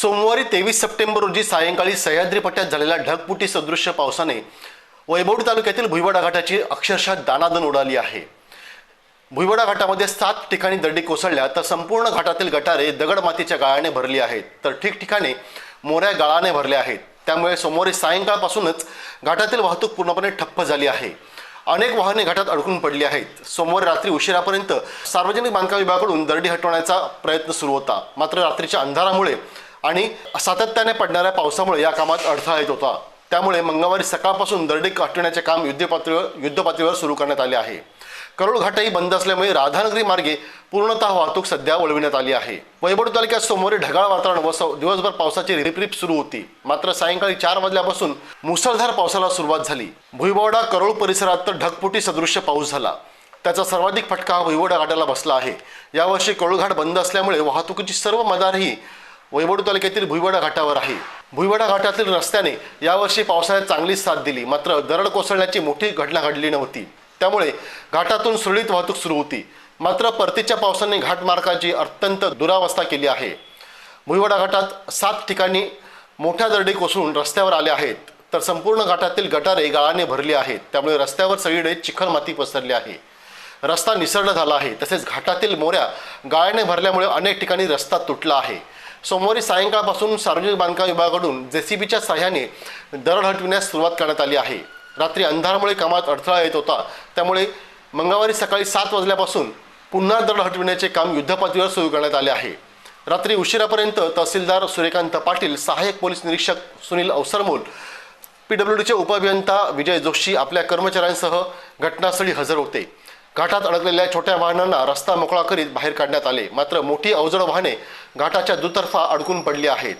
सोमवारी तेवीस सप्टेंबर रोजी सायंकाळी सह्याद्री पट्ट्यात झालेल्या ढगपुटी सदृश्य पावसाने वैभवडी तालुक्यातील भुईवाडा घाटाची अक्षरशः दानादन उडाली आहे. भुईवाडा घाटामध्ये सात ठिकाणी दरडी कोसळल्या तर संपूर्ण घाटातील गटारे दगड मातीच्या गाळाने भरली आहेत. तर ठिकठिकाणी मोऱ्या गाळाने भरल्या आहेत. त्यामुळे सोमवारी सायंकाळपासूनच घाटातील वाहतूक पूर्णपणे ठप्प झाली आहे. अनेक वाहने घाटात अडकून पडली आहेत. सोमवारी रात्री उशिरापर्यंत सार्वजनिक बांधकाम विभागाकडून दरडी हटवण्याचा प्रयत्न सुरू होता. मात्र रात्रीच्या अंधारामुळे आणि सातत्याने पडणाऱ्या पावसामुळे या कामात अडथळा येत होता. त्यामुळे मंगळवारी सकाळपासून दरडी काटण्याचे काम युद्धपातळीवर युद्धपातळीवर सुरू करण्यात आले आहे. करोड घाटही बंद असल्यामुळे राधानगरी मार्गे पूर्णतः वाहतूक सध्या वळविण्यात आली आहे. वैभव तालुक्यात सोमवारी ढगाळ वातावरण व दिवसभर पावसाची रिपरिप सुरू होती. मात्र सायंकाळी चार वाजल्यापासून मुसळधार पावसाला सुरुवात झाली. भुईबावडा करोळ परिसरात तर ढगफुटी सदृश्य पाऊस झाला. त्याचा सर्वाधिक फटका हा भुईबवडा घाटाला बसला आहे. यावर्षी करोळघाट बंद असल्यामुळे वाहतुकीची सर्व मदारही वैभवडी तालुक्यातील भुईवाडा घाटावर आहे. भुईवाडा घाटातील रस्त्याने यावर्षी पावसाळ्यात चांगलीच साथ दिली मात्र दरड कोसळण्याची मोठी घटना घडली नव्हती. त्यामुळे घाटातून सुरळीत वाहतूक सुरू होती. मात्र परतीच्या पावसाने घाटमार्गाची अत्यंत दुरावस्था केली आहे. भुईवाडा घाटात सात ठिकाणी मोठ्या दरडी कोसळून रस्त्यावर आल्या आहेत. तर संपूर्ण घाटातील गटारे गाळाने भरली आहेत. त्यामुळे रस्त्यावर सगळीकडे चिखल माती पसरली आहे. रस्ता निसरडा झाला आहे. तसेच घाटातील मोऱ्या गाळ्याने भरल्यामुळे अनेक ठिकाणी रस्ता तुटला आहे. सोमवारी सायंकाळपासून सार्वजनिक बांधकाम विभागाकडून जेसीबीच्या सहाय्याने दरड हटविण्यास सुरुवात करण्यात आली आहे. रात्री अंधारामुळे कामात अडथळा येत होता. त्यामुळे मंगळवारी सकाळी सात वाजल्यापासून पुन्हा दरड हटविण्याचे काम युद्धपातळीवर सुरू करण्यात आले आहे. रात्री उशिरापर्यंत तहसीलदार सूर्यकांत पाटील सहाय्यक पोलीस निरीक्षक सुनील अवसरमोल पीडब्ल्यूडीचे उपअभियंता विजय जोशी आपल्या कर्मचाऱ्यांसह घटनास्थळी हजर होते. घाटात अडकलेल्या छोट्या वाहनांना रस्ता मोकळा करीत बाहेर काढण्यात आले. मात्र मोठी अवजड वाहने घाटाच्या दुतर्फा अडकून पडली आहेत.